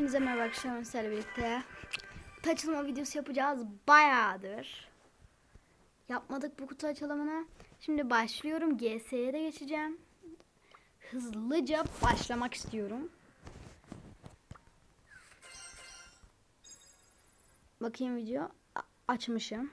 Hepinize merhaba akşam sizlerle birlikte. Açılma videosu yapacağız bayağıdır. Yapmadık bu kutu açılımını. Şimdi başlıyorum. GS'ye de geçeceğim. Hızlıca başlamak istiyorum. Bakayım video. A- açmışım.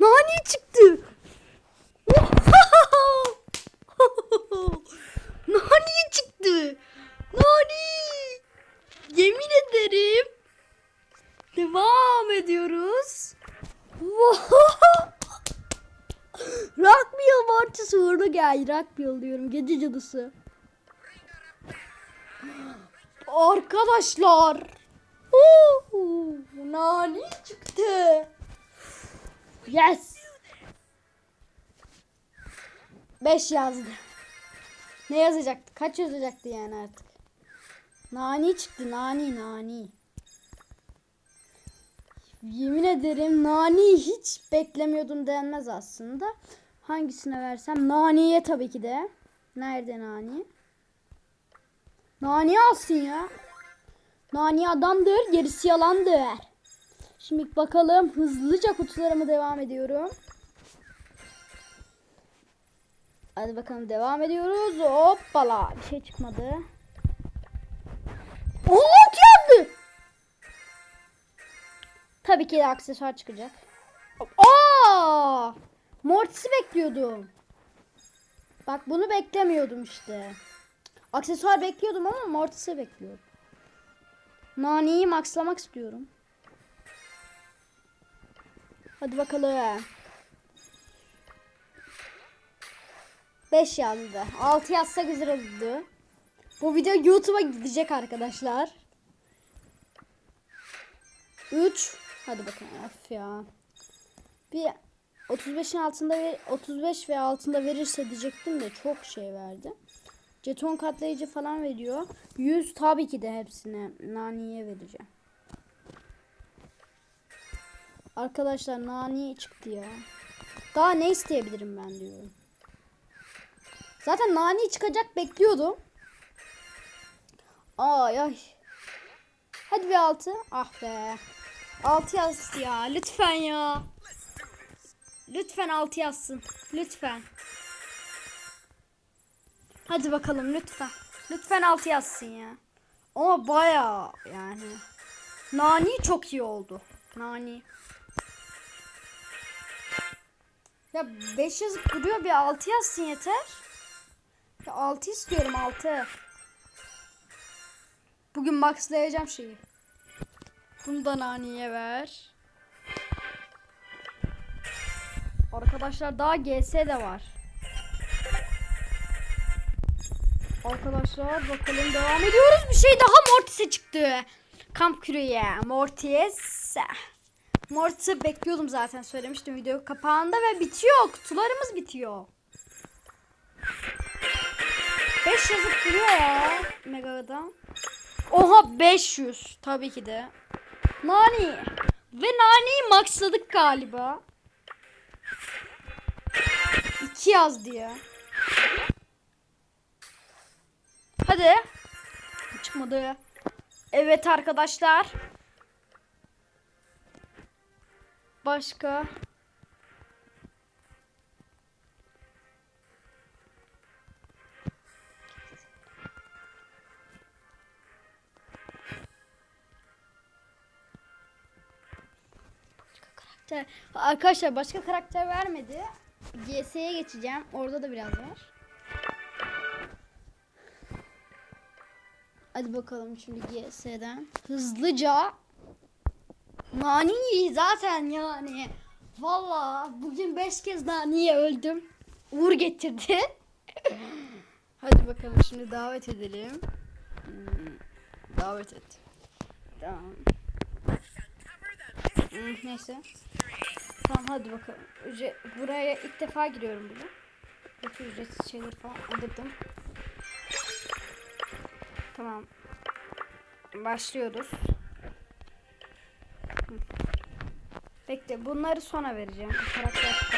Nane çıktı. Nane çıktı. Nane. Yemin ederim. Devam ediyoruz. Rockmill martısı uğurlu gel. Rockmill diyorum. Gece cadısı. Arkadaşlar. Nani çıktı. Yes. 5 yazdı. Ne yazacaktı? Kaç yazacaktı yani artık? Nani çıktı. Nani nani. Yemin ederim Nani'yi hiç beklemiyordum denmez aslında. Hangisine versem? Nani'ye tabii ki de. Nerede Nani? Nani alsın ya. Nani adamdır, gerisi yalandır. Şimdi bakalım hızlıca kutularımı devam ediyorum. Hadi bakalım devam ediyoruz. Hoppala bir şey çıkmadı. Oo geldi. Tabii ki de aksesuar çıkacak. Aa! Mortis'i bekliyordum. Bak bunu beklemiyordum işte. Aksesuar bekliyordum ama Mortis'i bekliyordum. Nani'yi maxlamak istiyorum. Hadi bakalım. 5 yazdı. 6 yazsa güzel olurdu. Bu video YouTube'a gidecek arkadaşlar. 3 Hadi bakalım of ya. Bir 35'in altında ver, 35 ve altında verirse diyecektim de çok şey verdi. Jeton katlayıcı falan veriyor. 100 tabii ki de hepsine Nani'ye vereceğim. Arkadaşlar Nani çıktı ya. Daha ne isteyebilirim ben diyorum. Zaten Nani çıkacak bekliyordum. Ay ay. Hadi bir altı. Ah be. 6 yaz ya. Lütfen ya. Lütfen 6 yazsın. Lütfen. Hadi bakalım lütfen. Lütfen 6 yazsın ya. Ama baya yani. Nani çok iyi oldu. Nani. Ya 5 yazıp duruyor bir 6 yazsın yeter. Ya 6 istiyorum 6. Bugün maxlayacağım şeyi. Bunu da Nani'ye ver. Arkadaşlar daha GS de var. Arkadaşlar bakalım devam ediyoruz. Bir şey daha Mortis'e çıktı. Kamp küreye. Mortis. Mortis'i bekliyordum zaten söylemiştim video kapağında ve bitiyor. Kutularımız bitiyor. 5 yazıp duruyor ya Mega'dan. Oha 500 tabii ki de. Nani. Ve Nani'yi maxladık galiba. 2 yazdı ya. Hadi. Çıkmadı. Evet arkadaşlar. Başka. karakter. Arkadaşlar başka karakter vermedi. GS'ye geçeceğim. Orada da biraz var. Hadi bakalım şimdi GS'den. Hızlıca. Nani zaten yani. Valla bugün 5 kez Nani'ye öldüm. Uğur getirdi. Hadi bakalım şimdi davet edelim. Hmm, davet et. Tamam. Hmm, neyse. Tamam hadi bakalım. Üce- Buraya ilk defa giriyorum bugün. Kötü ücretsiz şeyler falan alırdım. Tamam. Başlıyoruz. Bekle bunları sona vereceğim. Karakter.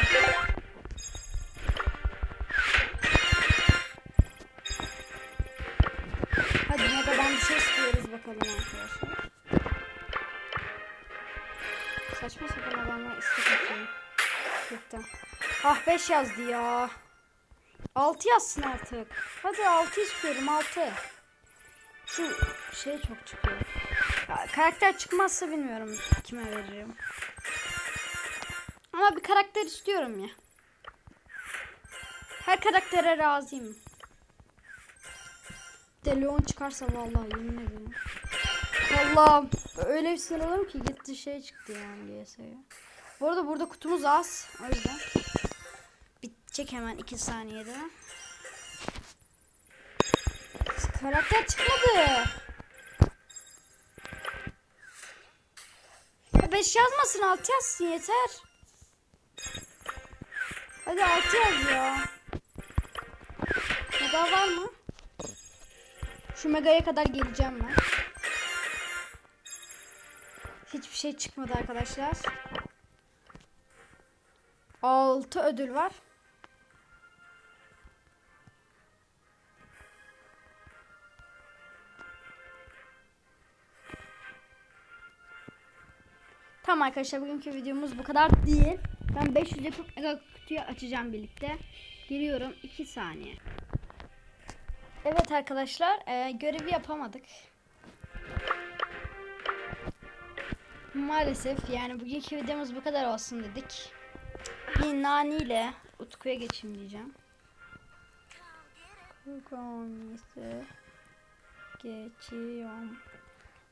Hadi Mega'dan bir şey istiyoruz bakalım arkadaşlar. Saçma sapan adamlar atıyor. Bitti. Ah 5 yazdı ya. 6 yazsın artık. Hadi 6 istiyorum 6. Şu şey çok çıkıyor. Ya, karakter çıkmazsa bilmiyorum kime veririm. Ama bir karakter istiyorum ya. Her karaktere razıyım. De Leon çıkarsa vallahi yemin ederim. Allah'ım öyle bir sinir ki gitti şey çıktı yani GS'ye. Bu arada burada kutumuz az. O yüzden bitecek hemen 2 saniyede. Karakter çıkmadı. 5 yazmasın 6 yazsın yeter. Hadi 6 yaz ya. Mega var mı? Şu megaya kadar geleceğim ben. Hiçbir şey çıkmadı arkadaşlar. 6 ödül var. Tamam arkadaşlar bugünkü videomuz bu kadar değil. Ben 500 yapıp mega kutuyu açacağım birlikte. Giriyorum 2 saniye. Evet arkadaşlar e, görevi yapamadık. Maalesef yani bugünkü videomuz bu kadar olsun dedik. Bir nani ile Utku'ya geçeyim diyeceğim. Kukonisi geçiyorum.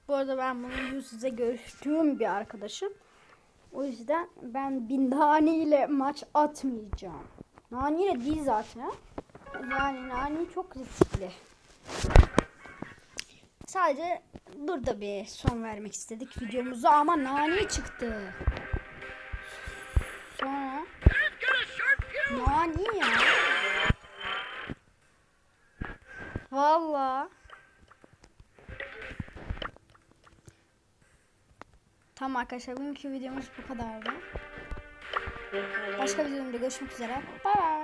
Bu arada ben bunu yüz yüze görüştüğüm bir arkadaşım. O yüzden ben bir Nani ile maç atmayacağım. Nani ile değil zaten. Yani Nani çok riskli. Sadece burada bir son vermek istedik videomuza ama Nani çıktı. Sonra Nani ya. Valla. Tamam arkadaşlar bugünkü videomuz bu kadardı. Başka videomda görüşmek üzere. Bye bye.